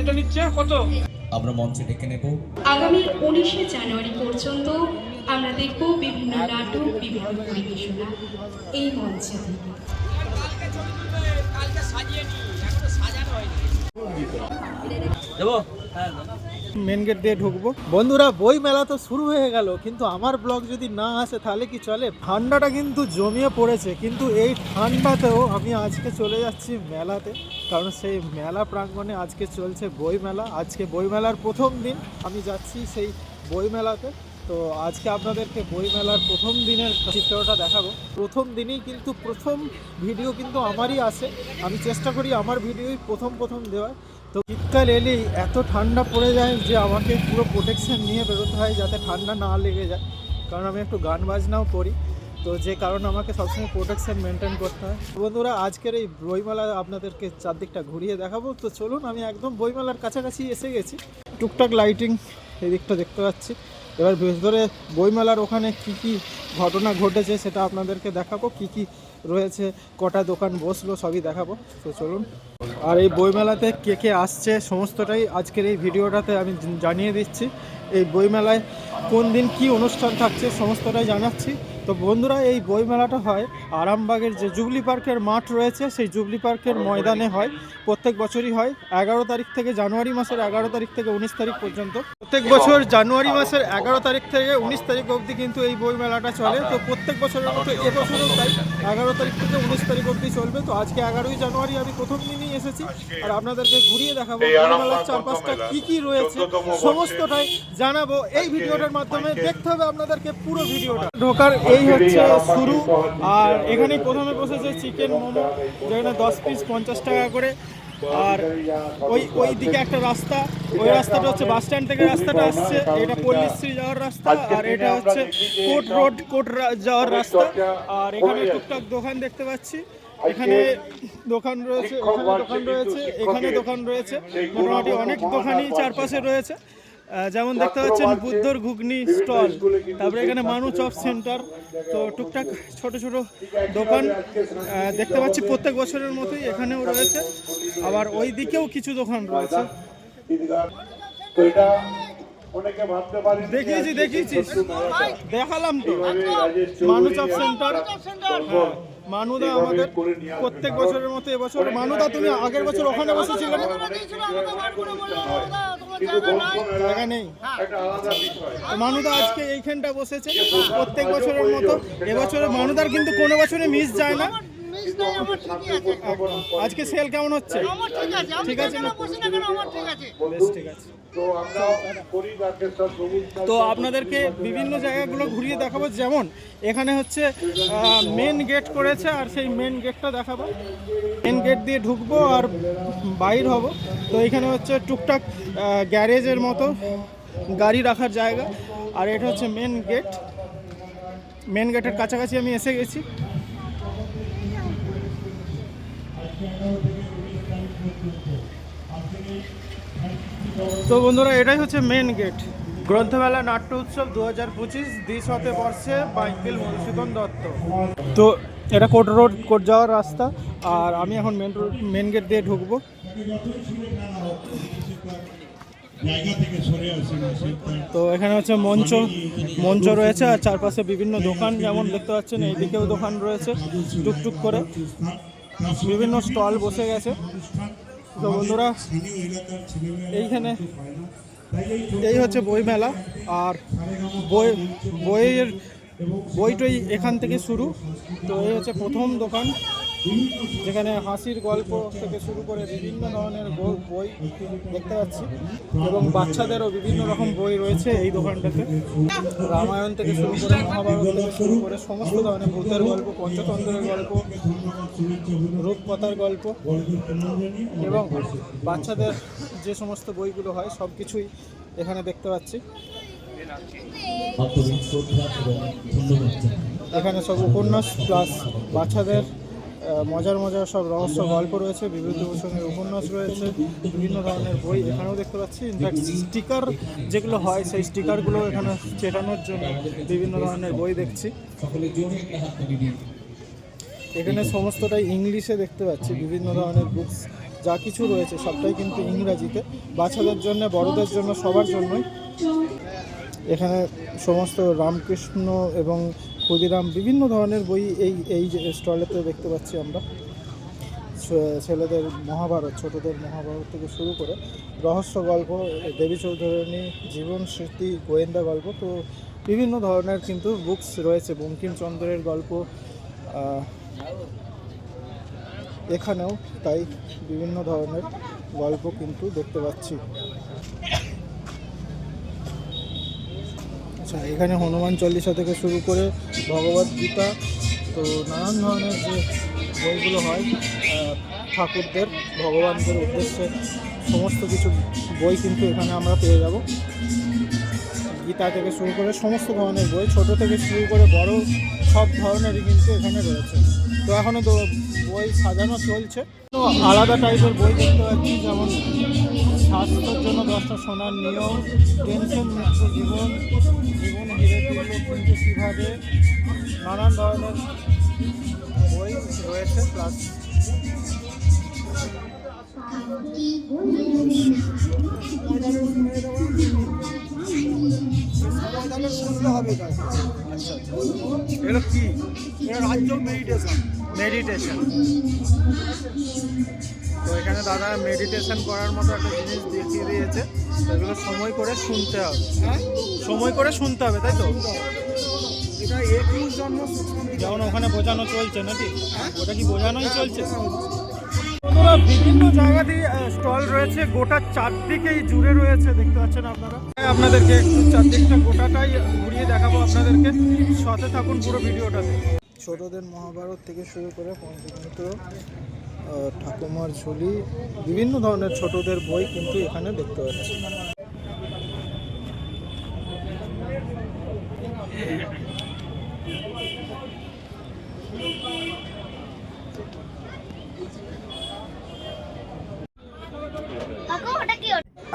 এটা নিচ্ছে কত? আমরা মঞ্চে ডেকে নেব। আগামী উনিশে জানুয়ারি পর্যন্ত আমরা দেখব বিভিন্ন নাটক বিভিন্ন পরিবেশনা এই মঞ্চে। থেকে মেন গেট দিয়ে ঢুকবো। বন্ধুরা, বই মেলা তো শুরু হয়ে গেল, কিন্তু আমার ব্লগ যদি না আসে, তাহলে কি চলে? ঠান্ডাটা কিন্তু জমিয়ে পড়েছে, কিন্তু এই ঠান্ডাতেও আমি আজকে চলে যাচ্ছি মেলাতে, কারণ সেই মেলা প্রাঙ্গণে আজকে চলছে বই মেলা। আজকে বই মেলার প্রথম দিন, আমি যাচ্ছি সেই বই মেলাতে। তো আজকে আপনাদেরকে বই মেলার প্রথম দিনের চিত্রটা দেখাবো। প্রথম দিনেই কিন্তু প্রথম ভিডিও কিন্তু আমারই আসে। আমি চেষ্টা করি আমার ভিডিওই প্রথম প্রথম দেওয়ার। তো শীতকাল এলেই এত ঠান্ডা পড়ে যায় যে আমাকে পুরো প্রোটেকশন নিয়ে বেরোতে হয় যাতে ঠান্ডা না লেগে যায়। কারণ আমি একটু গান বাজনাও করি। তো যে কারণে আমাকে সবসময় প্রোটেকশন মেনটেন করতে হয়। বন্ধুরা, আজকের এই বইমেলা আপনাদেরকে চারদিকটা ঘুরিয়ে দেখাবো। তো চলুন, আমি একদম বইমেলার কাছাকাছি এসে গেছি। টুকটাক লাইটিং এই দিকটা দেখতে পাচ্ছি। এবার ভেতরে বইমেলার ওখানে কি কি ঘটনা ঘটেছে সেটা আপনাদেরকে দেখাবো। কি কি রয়েছে, কটা দোকান বসল সবই দেখাবো। তো চলুন, আর এই বইমেলাতে কে কে আসছে সমস্তটাই আজকের এই ভিডিওটাতে আমি জানিয়ে দিচ্ছি। এই বইমেলায় কোন দিন কি অনুষ্ঠান থাকছে সমস্তটাই জানাচ্ছি। তো বন্ধুরা এই বইমেলাটা হয় আরামবাগের যে জুবলি পার্কের মাঠ রয়েছে সেই জুবলি পার্কের ময়দানে হয়। প্রত্যেক বছরই হয় এগারো তারিখ থেকে জানুয়ারি মাসের এগারো তারিখ থেকে উনিশ তারিখ পর্যন্ত। প্রত্যেক বছর জানুয়ারি মাসের এগারো তারিখ থেকে উনিশ তারিখ অবধি কিন্তু এই বই মেলাটা চলে। তো প্রত্যেক বছরের মতো এবছরও তাই এগারো তারিখ থেকে উনিশ তারিখ অবধি চলবে। তো আজকে এগারোই জানুয়ারি আমি প্রথম দিনই এসেছি। আর আপনাদেরকে ঘুরিয়ে দেখাবো বই মেলার চারপাশটা কী কী রয়েছে সমস্তটাই জানাব এই ভিডিওটার মাধ্যমে। দেখতে হবে আপনাদেরকে পুরো ভিডিওটা। ঢোকার এই হচ্ছে শুরু। আর এখানে প্রথমে বসেছে চিকেন মোমো যেখানে দশ পিস পঞ্চাশ টাকা করে। আর ওই ওই দিকে একটা রাস্তা। ওই রাস্তাটা হচ্ছে বাস স্ট্যান্ড থেকে রাস্তাটা আসছে। এটা পল্লীশ্রী যাওয়ার রাস্তা। আর এটা হচ্ছে কোট রোড কোট রা- যাওয়ার রাস্তা। আর এখানে টুকটাক দোকান দেখতে পাচ্ছি। এখানে দোকান রয়েছে এখানে দোকান রয়েছে। এখানে দোকান রয়েছে। মোটামুটি অনেক দোকানই চারপাশে রয়েছে। যেমন দেখতে পাচ্ছেন বুদ্ধর ঘুগনি স্টল। তারপরে এখানে মানু চপ সেন্টার তো টুকটাক ছোট ছোট দোকান দেখতে পাচ্ছি প্রত্যেক বছরের মতোই এখানেও রয়েছে। আবার ওই দিকেও কিছু দোকান রয়েছে। তো এটা অনেকে ভাবতে পারেন দেখিয়েছি দেখিয়েছি। দেখালাম তো। মানু চপ সেন্টার হ্যাঁ, মানুদা আমাদের প্রত্যেক বছরের মতো এবছর মানুদা তুমি আগের বছর ওখানে বসেছিলে। না? জায়গা নেই। একটা আলাদা বিষয়। তো মানুদা আজকে এইখানটা বসেছে। প্রত্যেক বছরের মতো এবছর মানুদার কিন্তু কোনো বছরে মিস যায় না। আজকে সেল কেমন হচ্ছে? আমার ঠিক আছে আমি ঠিক আছে যেখানে না? কেন আমার ঠিক আছে। বেশ ঠিক আছে। তো আমরা করি তারকেশ্বর সবুজ তো আপনাদেরকে বিভিন্ন জায়গাগুলো ঘুরিয়ে দেখাবো। যেমন এখানে হচ্ছে মেন গেট করেছে আর সেই মেন গেটটা দেখাবো। মেন গেট দিয়ে ঢুকবো আর বাইর হব। তো এখানে হচ্ছে টুকটাক গ্যারেজের মতো গাড়ি রাখার জায়গা। আর এটা হচ্ছে মেন গেট মেন গেটের কাছাকাছি আমি এসে গেছি। তো বন্ধুরা, এটাই হচ্ছে মেন গেট গ্রন্থমেলা, নাট্য উৎসব দু হাজার পঁচিশ, দিস হতে বর্ষে মাইকেল মধুসূদন দত্ত। তো এটা কোট রোড, কোট যাওয়ার রাস্তা, আর আমি এখন মেন রোড মেন গেট দিয়ে ঢুকবো। তো এখানে হচ্ছে মঞ্চ মঞ্চ রয়েছে, আর চারপাশে বিভিন্ন দোকান যেমন দেখতে পাচ্ছেন, এইদিকেও দোকান রয়েছে, টুকটুক করে। বিভিন্ন স্টল বসে গেছে। তো বন্ধুরা, এইখানে এই হচ্ছে বইমেলা আর বই, বইয়ের বইটই এখান থেকে শুরু। তো এই হচ্ছে প্রথম দোকান। যেখানে হাসির গল্প থেকে শুরু করে বিভিন্ন ধরনের বই- দেখতে পাচ্ছি এবং বাচ্চাদেরও বিভিন্ন রকম বই রয়েছে এই দোকানটাতে। রামায়ণ থেকে শুরু করে মহাভারত থেকে শুরু করে সমস্ত ধরনের ভূতের গল্প পঞ্চতন্ত্রের গল্প রূপকথার গল্প এবং বাচ্চাদের যে সমস্ত বইগুলো হয় সব কিছুই এখানে দেখতে পাচ্ছি। এখানে সব উপন্যাস প্লাস বাচ্চাদের মজার মজার সব রহস্য গল্প রয়েছে বিভূতিভূষণের উপন্যাস রয়েছে, বিভিন্ন ধরনের বই এখানেও দেখতে পাচ্ছি। ইনফ্যাক্ট স্টিকার যেগুলো হয়, সেই স্টিকারগুলো এখানে চেটানোর জন্য বিভিন্ন ধরনের বই দেখছি। এখানে সমস্তটাই ইংলিশে দেখতে পাচ্ছি, বিভিন্ন ধরনের বুকস যা কিছু রয়েছে, সবটাই কিন্তু ইংরাজিতে। বাচ্চাদের জন্য, বড়দের জন্য, সবার জন্যই। এখানে সমস্ত রামকৃষ্ণ এবং ক্ষুদিরাম বিভিন্ন ধরনের বই এই এই স্টলেতে দেখতে পাচ্ছি আমরা। ছেলেদের মহাভারত, ছোটদের মহাভারত থেকে শুরু করে রহস্য গল্প, দেবী চৌধুরানী, জীবন স্মৃতি, গোয়েন্দা গল্প, তো বিভিন্ন ধরনের কিন্তু বুকস রয়েছে। বঙ্কিমচন্দ্রের গল্প এখানেও তাই বিভিন্ন ধরনের গল্প কিন্তু দেখতে পাচ্ছি। আচ্ছা এখানে হনুমান চল্লিশা থেকে শুরু করে ভগবদ গীতা, তো নানান ধরনের যে বইগুলো হয় ঠাকুরদের, ভগবানদের উদ্দেশ্যে সমস্ত কিছু বই কিন্তু এখানে আমরা পেয়ে যাব। গীতা থেকে শুরু করে সমস্ত ধরনের বই, ছোট থেকে শুরু করে বড় সব ধরনেরই কিন্তু এখানে রয়েছে। তো এখনও বই সাজানো চলছে। তো আলাদা টাইপের বই দেখতে পাচ্ছি, যেমন স্বাস্থ্যের জন্য দশটা সোনার নিয়ম টেনশন মুক্ত জীবন জীবন হিরে তুললো কিন্তু কীভাবে? নানান ধরনের বই রয়েছে প্লাস এটা কি? এটা রাজ্য মেডিটেশন মেডিটেশন তো এখানে দাদা মেডিটেশন করার মতো একটা জিনিস দেখিয়ে দিয়েছে। এগুলো সময় করে শুনতে হবে। হ্যাঁ? সময় করে শুনতে হবে তাই তো? এটা একুশ জন্ম যেমন ওখানে বোঝানো চলছে নাকি? ওটা কি বোঝানোই চলছে? বন্ধুরা বিভিন্ন জায়গাতেই স্টল রয়েছে গোটা চারদিকেই জুড়ে রয়েছে দেখতে পাচ্ছেন আপনারা? আপনাদেরকে একটু চারদিকটা গোটাটাই ঘুরিয়ে দেখাবো আপনাদেরকে। সাথে থাকুন পুরো ভিডিওটাতে। ছোটদের মহাভারত থেকে শুরু করে পঞ্চতন্ত্র ঠাকুমার ঝুলি বিভিন্ন ধরনের ছোটদের বই কিন্তু এখানে দেখতে পাচ্ছি।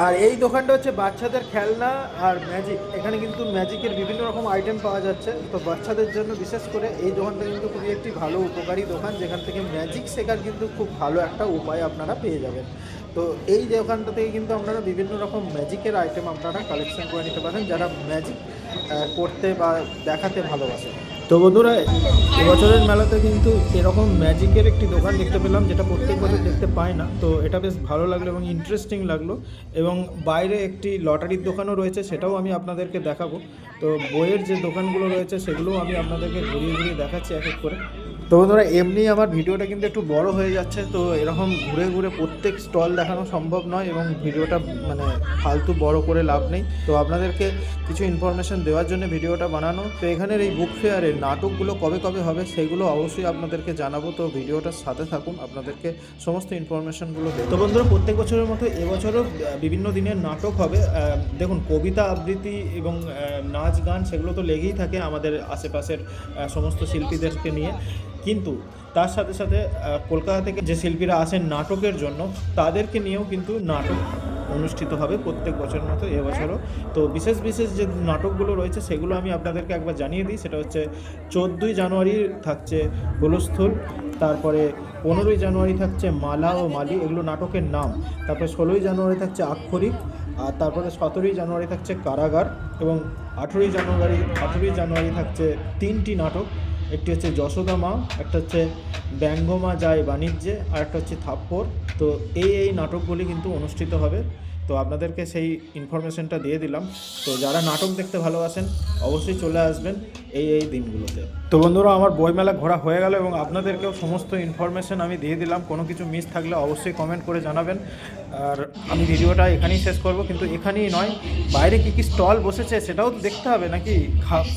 আর এই দোকানটা হচ্ছে বাচ্চাদের খেলনা আর ম্যাজিক। এখানে কিন্তু ম্যাজিকের বিভিন্ন রকম আইটেম পাওয়া যাচ্ছে। তো বাচ্চাদের জন্য বিশেষ করে এই দোকানটা কিন্তু খুবই একটি ভালো উপকারী দোকান, যেখান থেকে ম্যাজিক শেখার কিন্তু খুব ভালো একটা উপায় আপনারা পেয়ে যাবেন। তো এই দোকানটা থেকে কিন্তু আপনারা বিভিন্ন রকম ম্যাজিকের আইটেম আপনারা কালেকশন করে নিতে পারেন, যারা ম্যাজিক করতে বা দেখাতে ভালোবাসে তো বন্ধুরা, এবছরের মেলাতে কিন্তু এরকম ম্যাজিকের একটি দোকান দেখতে পেলাম যেটা প্রত্যেক বছর দেখতে পাই না। তো এটা বেশ ভালো লাগল এবং ইন্টারেস্টিং লাগল এবং বাইরে একটি লটারির দোকানও রয়েছে, সেটাও আমি আপনাদেরকে দেখাবো। তো বইয়ের যে দোকানগুলো রয়েছে, সেগুলোও আমি আপনাদেরকে ঘুরিয়ে ঘুরিয়ে দেখাচ্ছি এক এক করে। তো বন্ধুরা, এমনি আমার ভিডিওটা কিন্তু একটু বড় হয়ে যাচ্ছে, তো এরকম ঘুরে ঘুরে প্রত্যেক স্টল দেখানো সম্ভব নয় এবং ভিডিওটা মানে ফালতু বড় করে লাভ নেই। তো আপনাদেরকে কিছু ইনফরমেশন দেওয়ার জন্য ভিডিওটা বানানো। তো এখানের এই বুক ফেয়ারের নাটকগুলো কবে কবে হবে সেগুলো অবশ্যই আপনাদেরকে জানাব। তো ভিডিওটার সাথে থাকুন, আপনাদেরকে সমস্ত ইনফরমেশনগুলো দেবো তো বন্ধুরা, প্রত্যেক বছরের মতো এবছরও বিভিন্ন দিনের নাটক হবে। দেখুন, কবিতা আবৃত্তি এবং নাচ গান সেগুলো তো লেগেই থাকে আমাদের আশেপাশের সমস্ত শিল্পীদেরকে নিয়ে। কিন্তু তার সাথে সাথে কলকাতা থেকে যে শিল্পীরা আসেন নাটকের জন্য, তাদেরকে নিয়েও কিন্তু নাটক অনুষ্ঠিত হবে প্রত্যেক বছরের মতো এবছরও তো বিশেষ বিশেষ যে নাটকগুলো রয়েছে, সেগুলো আমি আপনাদেরকে একবার জানিয়ে দিই। সেটা হচ্ছে, চোদ্দোই জানুয়ারি থাকছে গোলস্থল, তারপরে পনেরোই জানুয়ারি থাকছে মালা ও মালি, এগুলো নাটকের নাম। তারপরে ষোলোই জানুয়ারি থাকছে আক্ষরিক, আর তারপরে সতেরোই জানুয়ারি থাকছে কারাগার, এবং আঠেরোই জানুয়ারি আঠেরোই জানুয়ারি থাকছে তিনটি নাটক। একটি হচ্ছে যশোদা মা, একটা হচ্ছে ব্যঙ্গমা যায় বাণিজ্যে, আর একটা হচ্ছে থাপ্পড়। তো এই এই নাটকগুলি কিন্তু অনুষ্ঠিত হবে। তো আপনাদেরকে সেই ইনফরমেশনটা দিয়ে দিলাম। তো যারা নাটক দেখতে ভালোবাসেন, অবশ্যই চলে আসবেন এই এই দিনগুলোতে। তো বন্ধুরা, আমার বইমেলা ঘোরা হয়ে গেল এবং আপনাদেরকেও সমস্ত ইনফরমেশন আমি দিয়ে দিলাম। কোনো কিছু মিস থাকলে অবশ্যই কমেন্ট করে জানাবেন। আর আমি ভিডিওটা এখানেই শেষ করব, কিন্তু এখানেই নয়। বাইরে কী কী স্টল বসেছে সেটাও তো দেখতে হবে নাকি?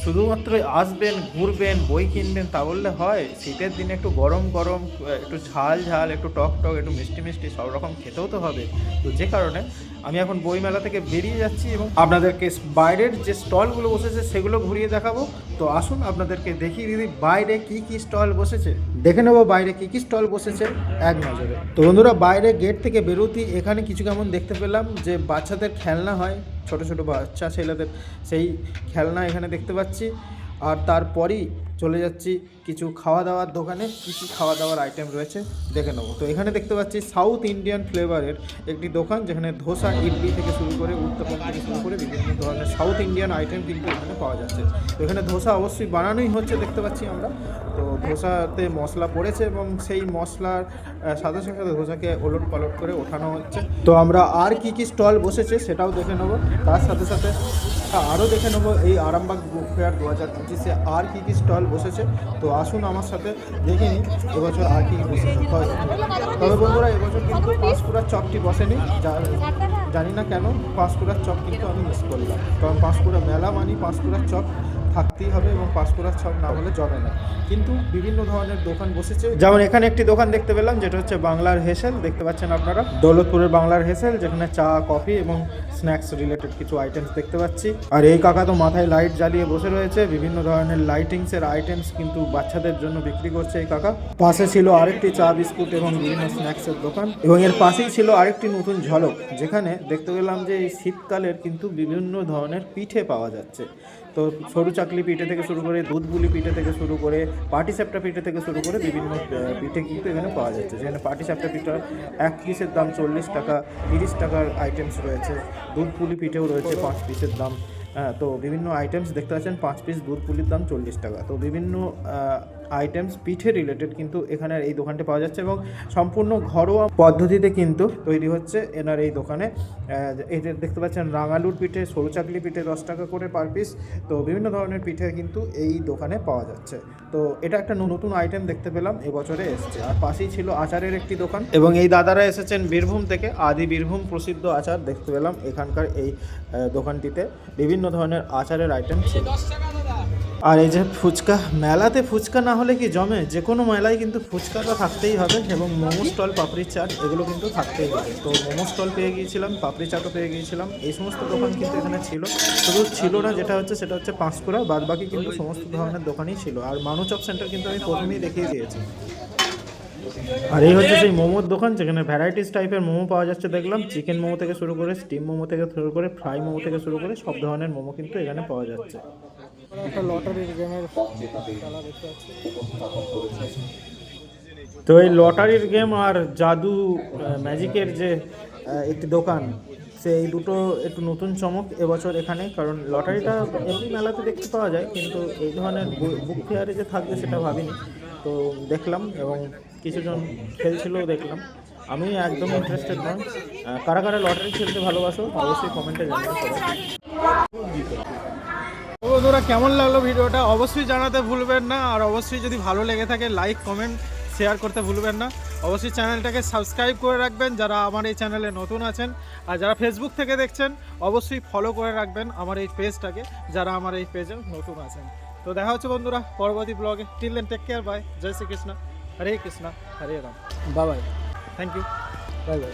শুধুমাত্র আসবেন, ঘুরবেন, বই কিনবেন তা বললে হয়? শীতের দিনে একটু গরম গরম, একটু ঝাল ঝাল, একটু টক টক, একটু মিষ্টি মিষ্টি সব রকম খেতেও তো হবে। তো যে কারণে আমি এখন বইমেলা থেকে বেরিয়ে যাচ্ছি এবং আপনাদেরকে বাইরের যে স্টলগুলো বসেছে সেগুলো ঘুরিয়ে দেখাবো। তো আসুন আপনাদেরকে দেখিয়ে দিদি, বাইরে কি কি স্টল বসেছে? দেখে নেব বাইরে কি কি স্টল বসেছে এক নজরে। তো বন্ধুরা, বাইরে গেট থেকে বেরোতেই এখানে কিছু কেমন দেখতে পেলাম, যে বাচ্চাদের খেলনা হয়, ছোট ছোট বাচ্চা ছেলেদের, সেই খেলনা এখানে দেখতে পাচ্ছি। আর তারপরই চলে যাচ্ছি কিছু খাওয়া দাওয়ার দোকানে কী কী খাওয়া দাওয়ার আইটেম রয়েছে, দেখে নেব। তো এখানে দেখতে পাচ্ছি সাউথ ইন্ডিয়ান ফ্লেভারের একটি দোকান, যেখানে ধোসা, ইডলি থেকে শুরু করে উত্তপম থেকে শুরু করে বিভিন্ন ধরনের সাউথ ইন্ডিয়ান আইটেম কিন্তু এখানে পাওয়া যাচ্ছে। তো এখানে ধোসা অবশ্যই বানানোই হচ্ছে, দেখতে পাচ্ছি আমরা। তো ধোসাতে মশলা পড়েছে এবং সেই মশলার সাথে সাথে ধোসাকে ওলট পালট করে ওঠানো হচ্ছে। তো আমরা আর কি কি স্টল বসেছে সেটাও দেখে নেব। তার সাথে সাথে আরও দেখে নেব, এই আরামবাগ বুক ফেয়ার দু হাজার পঁচিশে আর কী কী স্টল বসেছে। তো আসুন আমার সাথে, দেখে নিই এবছর আর কি বসেছে। তবে বন্ধুরা, এবছর কিন্তু পাঁশকুড়ার চপটি বসেনি। জানি না কেন, পাঁশকুড়ার চপ কিন্তু আমি মিস করলাম। কারণ পাঁশকুড়া মেলা মানি পাঁশকুড়ার চপ থাকতেই হবে এবং পাঁশকুড়ার চপ না হলে জমে না। কিন্তু বিভিন্ন ধরনের দোকান বসেছে। যেমন এখানে একটি দোকান দেখতে পেলাম, যেটা হচ্ছে বাংলার হেসেল, দেখতে পাচ্ছেন আপনারা। দৌলতপুরের বাংলার হেসেল, যেখানে চা, কফি এবং স্ন্যাক্স রিলেটেড কিছু আইটেমস দেখতে পাচ্ছি। আর এই কাকা তো মাথায় লাইট জ্বালিয়ে বসে রয়েছে। বিভিন্ন ধরনের লাইটিংস এর আইটেমস কিন্তু বাচ্চাদের জন্য বিক্রি করছে এই কাকা। পাশে ছিল আরেকটি চা, বিস্কুট এবং বিভিন্ন স্ন্যাক্সের দোকান। এবং এর পাশেই ছিল আরেকটি নতুন ঝলক, যেখানে দেখতে পেলাম যে এই শীতকালের কিন্তু বিভিন্ন ধরনের পিঠে পাওয়া যাচ্ছে। তো সরু চাকলি পিঠে থেকে শুরু করে দুধ বুলি পিঠে থেকে শুরু করে পাটি পিঠে থেকে শুরু করে বিভিন্ন পিঠে কিন্তু এখানে পাওয়া যাচ্ছে। যেখানে পাটি সেপটা পিঠার এক পিসের দাম চল্লিশ টাকা, তিরিশ টাকার আইটেমস রয়েছে। দুধ পুলি পিঠেও রয়েছে পাঁচ পিসের দাম। হ্যাঁ তো বিভিন্ন আইটেমস দেখতে পাচ্ছেন, পাঁচ পিস দুধ পুলির দাম চল্লিশ টাকা। তো বিভিন্ন আইটেমস পিঠে রিলেটেড কিন্তু এখানে এই দোকানটা পাওয়া যাচ্ছে এবং সম্পূর্ণ ঘরোয়া পদ্ধতিতে কিন্তু তৈরি হচ্ছে এনার এই দোকানে। যে দেখতে পাচ্ছেন রাঙালুর পিঠে, সরু চাকলি পিঠে দশ টাকা করে পার পিস তো বিভিন্ন ধরনের পিঠে কিন্তু এই দোকানে পাওয়া যাচ্ছে। তো এটা একটা নতুন আইটেম দেখতে পেলাম, এবছরে এসছে। আর পাশেই ছিল আচারের একটি দোকান। এবং এই দাদারা এসেছেন বীরভূম থেকে, আদি বীরভূম প্রসিদ্ধ আচার দেখতে পেলাম এখানকার এই দোকানটিতে। বিভিন্ন ধরনের আচারের আইটেম ছিল। আর এই যে ফুচকা, মেলাতে ফুচকা না হলে কি জমে? যে কোনো মেলায় কিন্তু ফুচকাটা থাকতেই হবে এবং মোমো স্টল, পাপড়ি চাট, এগুলো কিন্তু থাকতেই হবে। তো মোমো স্টল পেয়ে গিয়েছিলাম, পাপড়ি চাটও পেয়ে গিয়েছিলাম। এই সমস্ত দোকান কিন্তু এখানে ছিল। শুধু ছিল না, যেটা হচ্ছে সেটা হচ্ছে পাঁশকুড়া বাদ বাকি কিন্তু সমস্ত ধরনের দোকানই ছিল। আর মানু চপ সেন্টার কিন্তু আমি প্রথমেই দেখিয়ে দিয়েছি। আর এই হচ্ছে সেই মোমোর দোকান, যেখানে ভ্যারাইটিস টাইপের মোমো পাওয়া যাচ্ছে। দেখলাম চিকেন মোমো থেকে শুরু করে স্টিম মোমো থেকে শুরু করে ফ্রাই মোমো থেকে শুরু করে সব ধরনের মোমো কিন্তু এখানে পাওয়া যাচ্ছে। একটা লটারির গেমের তো এই লটারির গেম আর জাদু ম্যাজিকের যে একটি দোকান সে এই দুটো একটু নতুন চমক এবছর এখানে কারণ লটারিটা এমনি মেলাতে দেখতে পাওয়া যায়, কিন্তু এই ধরনের বুক ফেয়ারে যে থাকবে সেটা ভাবিনি। তো দেখলাম এবং কিছুজন খেলছিলও দেখলাম। আমি একদম ইন্টারেস্টেড নয়। কারা কারা লটারি খেলতে ভালোবাসো, অবশ্যই কমেন্টে জানাবে সবাই তো বন্ধুরা, কেমন লাগল ভিডিওটা অবশ্যই জানাতে ভুলবেন না। আর অবশ্যই যদি ভালো লেগে থাকে লাইক কমেন্ট শেয়ার করতে ভুলবেন না। অবশ্যই চ্যানেলটাকে সাবস্ক্রাইব করে রাখবেন যারা আমার এই চ্যানেলে নতুন আছেন। আর যারা ফেসবুক থেকে দেখছেন, অবশ্যই ফলো করে রাখবেন আমার এই পেজটাকে যারা আমার এই পেজে নতুন আছেন। তো দেখা হচ্ছে বন্ধুরা, পরবর্তী ব্লগে till then take care bye Jai Shri Srikrishna. Hare Krishna, Hare Ram. Babai thank you bye bye